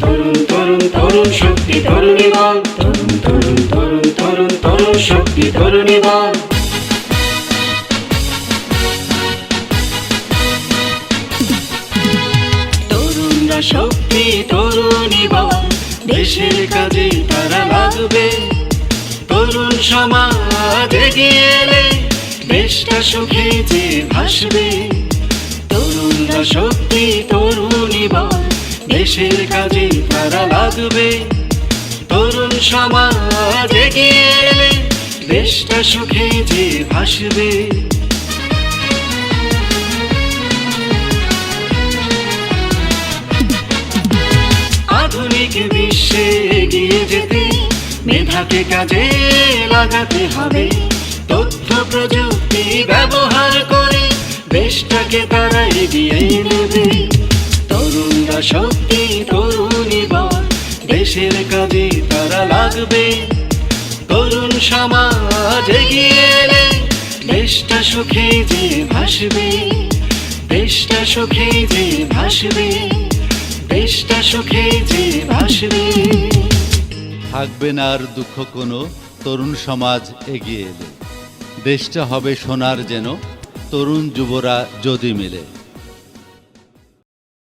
তরুণ তরুণ তরুণ শক্তি, তরুণী বল তরুণ তরুণ তরুণ তরুণ তরুণ শক্তি, তরুণী বল তরুণরা শক্তি, তরুণী বল দেশের কাজে তারা লাগবে। তরুণ সমাজ এগিয়ে এলে দেশটা সুখে যে ভাসবে। তরুণরা শক্তি, তরুণী বল দেশের কাজে তারা লাগবে। তরুণ সমাজ এগিয়ে এলে দেশটা সুখে যে ভাসবে। আধুনিক বিশ্বে এগিয়ে যেতে মেধাকে কাজে লাগাতে হবে। তথ্য, প্রযুক্তি ব্যবহার করে দেশটাকে তারা এগিয়ে নেবে। তরুণরা শক্তি তরুণী দেশের কাজে তারা লাগবে। তরুণ সমাজ এগিয়ে এলে দেশটা সুখে যে ভাসবে। দেশটা সুখে যে ভাসবে। দেশটা সুখে যে ভাসবে। থাকবে না আর দুঃখ কোনো, তরুণ সমাজ এগিয়ে এলে। দেশটা হবে সোনার যেন, তরুণ যুবরা যদি মিলে।